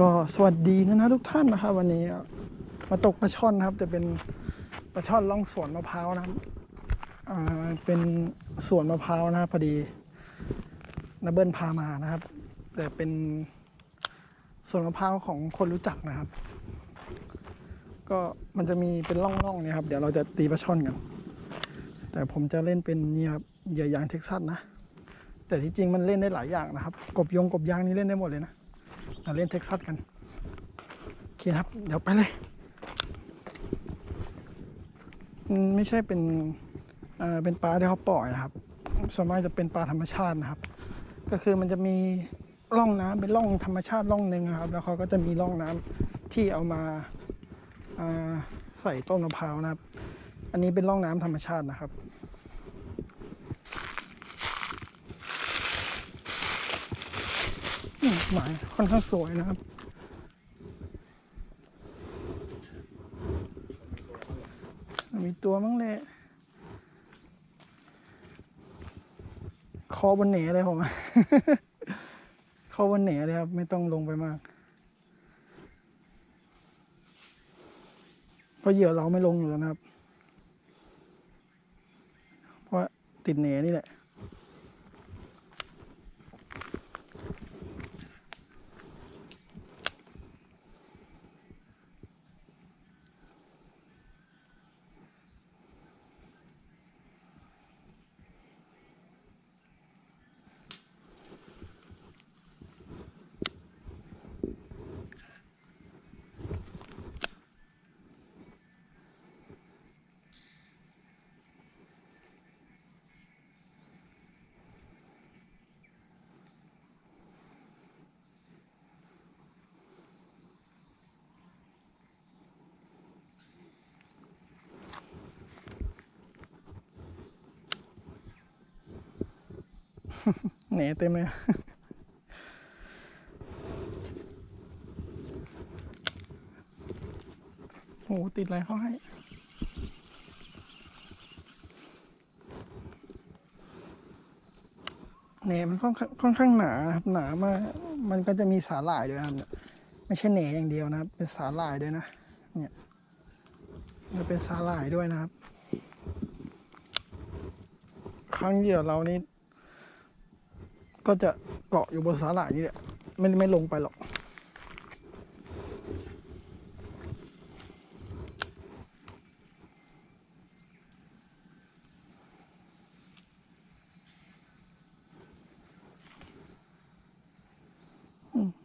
ก็สวัสดีนะนะทุกท่านนะครับ วันนี้มาตกปลาช่อนนะครับแต่เป็นปลาช่อนล่องสวนมะพร้าวนะครับเป็นสวนมะพร้าวนะพอดีนาเบิลพามานะครับ แต่เป็นสวนมะพร้าวของคนรู้จักนะครับ ก็มันจะมีเป็นร่องๆเนี่ยครับ เดี๋ยวเราจะตีปลาช่อนกันแต่ผมจะเล่นเป็นเนี่ยครับเหยื่อยางเท็กซัสนะแต่ที่จริงมันเล่นได้หลายอย่างนะครับ กบยงกบยางนี่เล่นได้หมดเลยนะ มาเล่นเท็กซัสกันโอเคครับ เดี๋ยวไปเลย ไม่ใช่เป็นเป็นปลาที่เขาปล่อยนะครับส่วนมากจะเป็นปลาธรรมชาตินะครับ ก็คือมันจะมีร่องน้ำเป็นร่องธรรมชาติร่องหนึ่งอะครับ แล้วเขาก็จะมีร่องน้ำที่เอามาาใส่ต้นมะพร้าวนะครับ อันนี้เป็นร่องน้ำธรรมชาตินะครับ อืม หมายค่อนข้างสวยนะครับมีตัวมั้งเลยคอบนเหนเลยผมอะคอบนเหนเลยครับ ไม่ต้องลงไปมาก เพราะเหยื่อเราไม่ลงอยู่แล้วนะครับ เพราะติดเหนนี่แหละ เหนเต็มเลยโอ้โหติดอะไรเขาให้เหนมันค่อนข้างค่อนข้างหนาครับหนามากมันก็จะมีสาหร่ายด้วยครับเนี่ยไม่ใช่เหนอย่างเดียวนะครับ เป็นสาหร่ายด้วยนะ เนี่ยมันเป็นสาหร่ายด้วยนะครับ ครั้งเดียวเรานี่ ก็จะเกาะอยู่บนสาหร่ายนี่แหละไม่ไม่ลงไปหรอก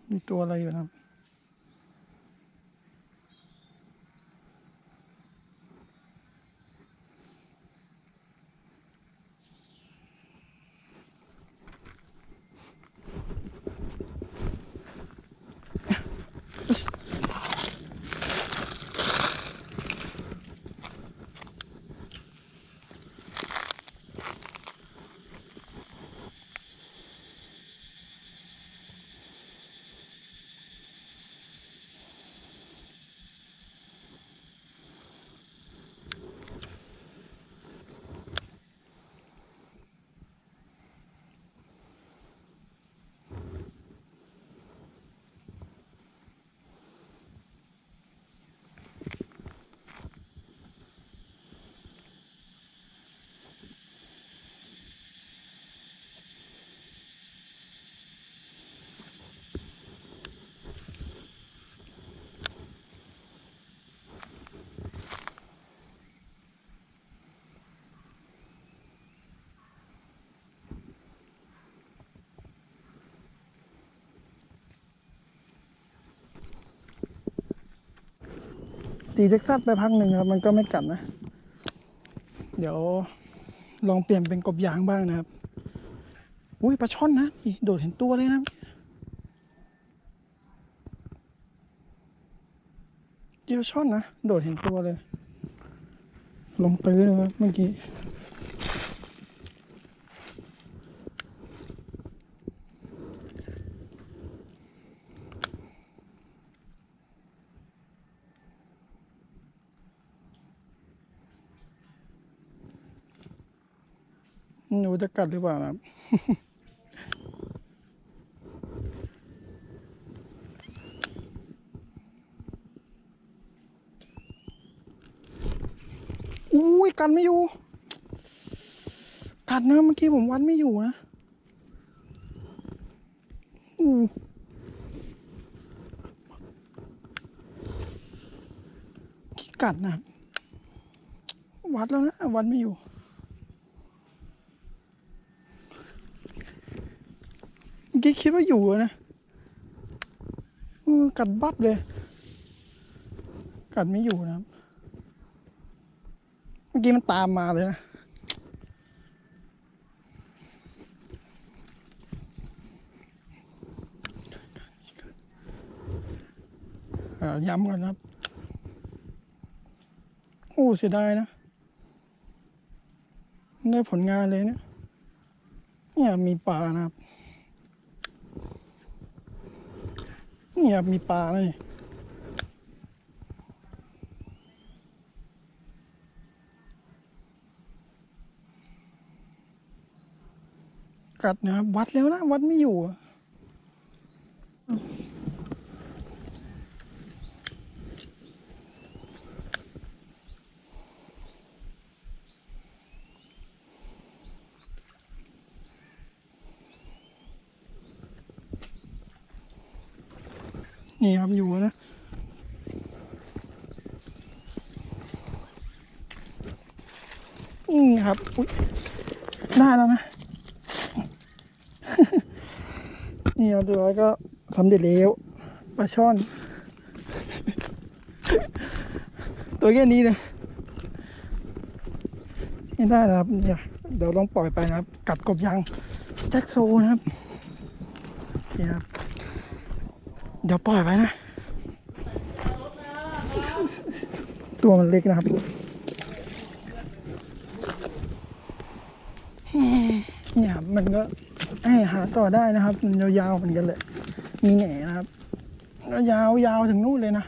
มีตัวอะไรอยู่นะ ตีเท็กซัสไปพักหนึ่งครับ มันก็ไม่กัดนะ เดี๋ยวลองเปลี่ยนเป็นกบยางบ้างนะครับ อุ้ยปลาช่อนนะนี่โดดเห็นตัวเลยนะเจอช่อนนะ โดดเห็นตัวเลย ลงตื้อเลยครับเมื่อกี้ หนูจะกัดหรือเปล่าครับ อุ้ยกัดไม่อยู่ กัดนะเมื่อกี้ผมวัดไม่อยู่นะอู้กัดนะ วัดแล้วนะ วัดไม่อยู่ มื่อกี้คิดว่าอยู่นะกัดบับเลย กัดไม่อยู่นะเมื่อกี้มันตามมาเลยนะย้ำก่อนนะครับ โอ้เสียดายนะ ได้ผลงานเลยเนี่ย เนี่ยมีปลานะครับ เนี่ยมีปลาเลยกัดนะครับ วัดแล้วนะ วัดไม่อยู่ นี่ครับอยู่นะนี่ครับอุ๊ยได้แล้วนะ นี่ครับเรียบร้อยก็สำเร็จแล้วปลาช่อน ตัวแค่นี้เลยนี่ได้แล้วครับเนี่ยเดี๋ยวลองปล่อยไปนะครับ กัดกบยางแจ็คโซนะครับโอเคครับ เดี๋ยวปล่อยไปนะ ตัวมันเล็กนะครับ เนี่ยมันก็ให้หาต่อได้นะครับ มันยาวๆเหมือนกันเลย มีแหน่นะครับแล้วยาวๆถึงนู่นเลยนะ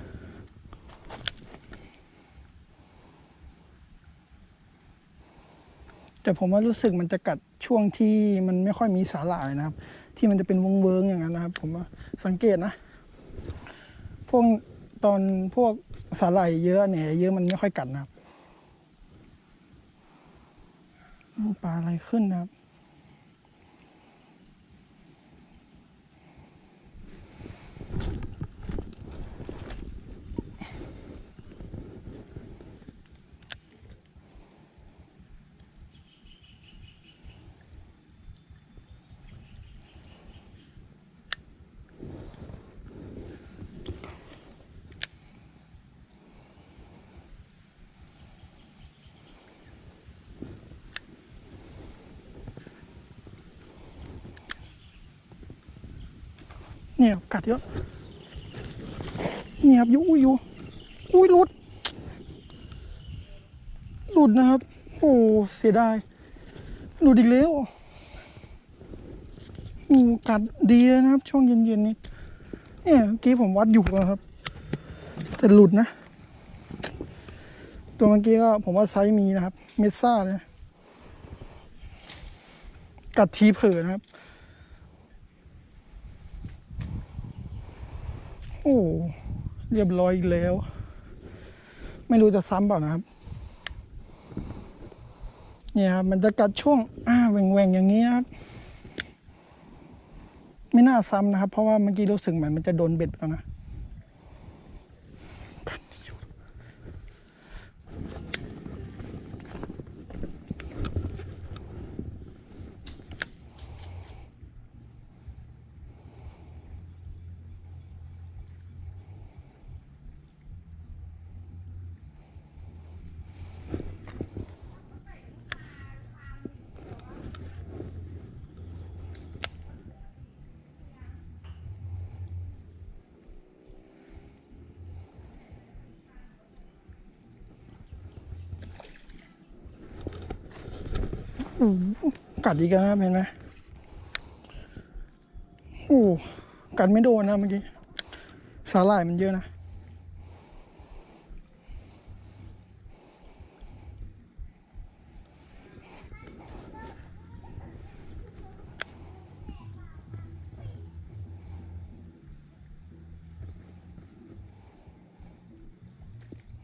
แต่ผมว่ารู้สึกมันจะกัดช่วงที่มันไม่ค่อยมีสาหร่ายนะครับ ที่มันจะเป็นวงเวิงอย่างนั้นนะครับ ผมว่าสังเกตนะ พวกตอนพวกสาหร่ายเยอะแหน่เยอะมันไม่ค่อยกัดนะครับ ปลาอะไรขึ้นนะครับ เนี่ยกัดเยอะนี่ครับอยูอุ้ยอยูอุ้ยหลุดหลุดนะครับ โอ้เสียดายหลุดอีกแล้วโอ้กัดดีเลยนะครับ ช่วงเย็นๆนี้เนี่ยเมื่อกี้ผมวัดอยู่แล้วครับ แต่หลุดนะ ตัวเมื่อกี้ก็ผมว่าไซส์มีนะครับ เมซ่าเลยกัดทีเผลอนะครับ โอ้เรียบร้อยแล้ว ไม่รู้จะซ้ำเปล่านะครับเนี่ยครับมันจะกัดช่วงอ่าแหว่งๆอย่างนี้ครับไม่น่าซ้ำนะครับ เพราะว่าเมื่อกี้รู้สึกเหมือนมันจะโดนเบ็ดแล้วนะ กัดอีกแล้วนะเห็นไหมโอ้กัดไม่โดนนะเมื่อกี้ สาหร่ายมันเยอะนะ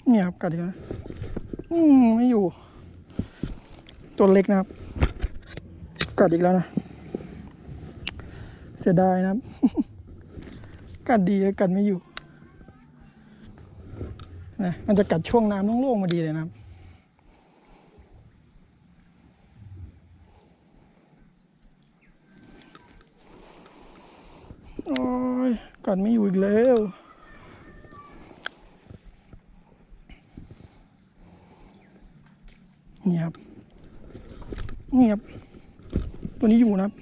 เนี่ยครับกัดอีกแล้วอืมไม่อยู่ ตัวเล็กนะครับ กัดอีกแล้วนะ เสียดายนะครับ กัดดีกัดไม่อยู่นะมันจะกัดช่วงน้ำโล่งๆมาดีเลยนะครับโอ้ยกัดไม่อยู่อีกแล้วนี่ครับนี่ครับ ตัวนี้อยู่นะครับ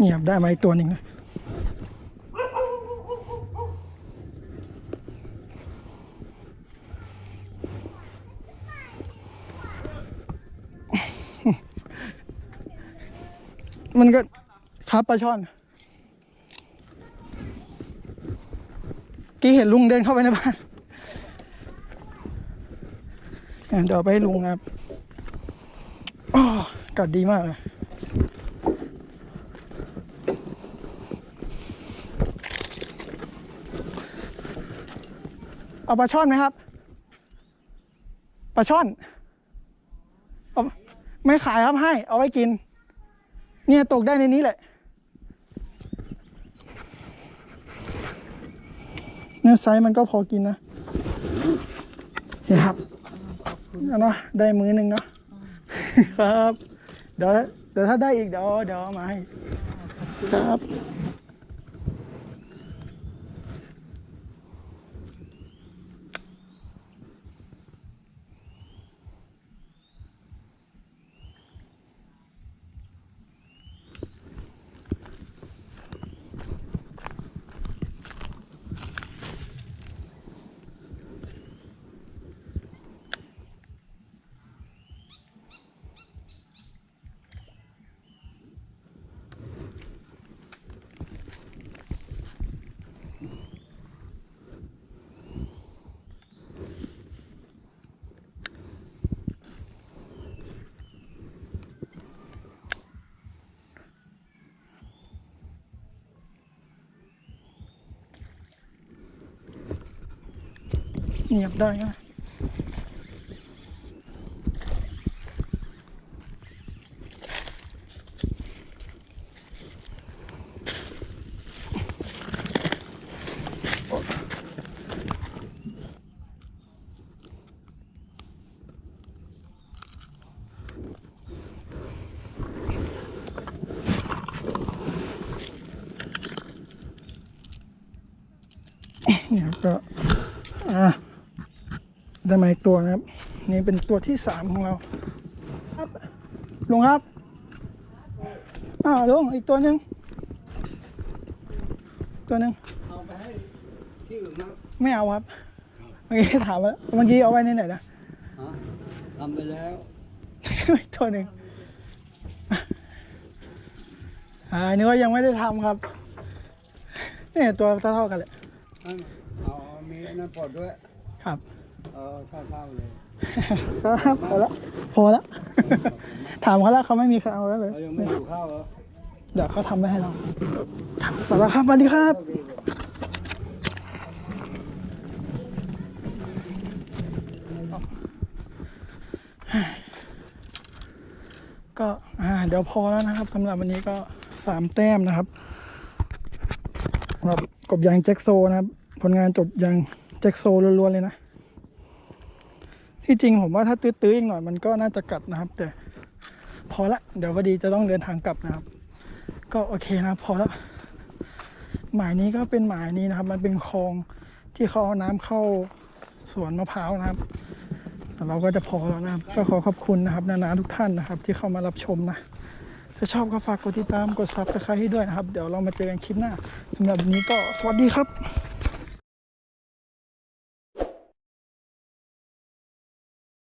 นี่ครับได้มาอีกตัวหนึ่งนะ มันก็ครับปลาช่อนกี้เห็นลุงเดินเข้าไปในบ้านเดี๋ยวเอาไปให้ลุงครับอ๋อกัดดีมากเลยเอาปลาช่อนไหมครับปลาช่อนอไม่ขายครับให้ เอาไว้กิน เนี่ยตกได้ในนี้แหละเนี่ยไซส์มันก็พอกินนะนี่ครับเนาะได้มือหนึ่งเนาะครับ เดี๋ยวเดี๋ยวถ้าได้อีกเดี๋ยวเดี๋ยวมาให้ครับ เงียบได้นะเนี่ยก็ อ่า ได้มาอีกตัวนะครับ นี่เป็นตัวที่สามของเราครับลุงครับอ้าวลุงอีกตัวหนึ่งตัวหนึ่งเอาไปให้ที่อื่นมั้งไม่เอาครับเมื่อกี้ถามว่าเมื่อกี้เอาไว้ในไหนนะฮะทำไปแล้ว ตัวหนึ่งอ่านึกว่ายังไม่ได้ทำครับเนี่ยตัวเท่าๆกันแหละนั่นเอามีนั่นปลดด้วยครับ เออเท่าๆเลยครับพอละพอละ ถามเขาแล้วเขาไม่มีใครเอาแล้วเลย เรายังไม่อยู่ข้าวเหรอเดี๋ยวเขาทำไว้ให้เราครับไปแล้วครับสวัสดีครับโชคดีเลยก็อ่าเดี๋ยวพอแล้วนะครับสำหรับวันนี้ก็สามแต้มนะครับสำหรับกบยางแจ็คโซนะครับ ผลงานจบยางแจ็คโซล้วนๆเลยนะ ที่จริงผมว่าถ้าตื้อๆอีกหน่อยมันก็น่าจะกัดนะครับ แต่พอละเดี๋ยวพอดีจะต้องเดินทางกลับนะครับ ก็โอเคนะพอละหมายนี้ก็เป็นหมายนี้นะครับ มันเป็นคลองที่เขาเอาน้ำเข้าสวนมะพร้าวนะครับแต่เราก็จะพอแล้วนะครับ ก็ขอขอบคุณนะครับ นานาทุกท่านนะครับ ที่เข้ามารับชมนะ ถ้าชอบก็ฝากกดติดตามกด subscribe ให้ด้วยนะครับ เดี๋ยวเรามาเจอกันคลิปหน้าสำหรับวันนี้ก็สวัสดีครับ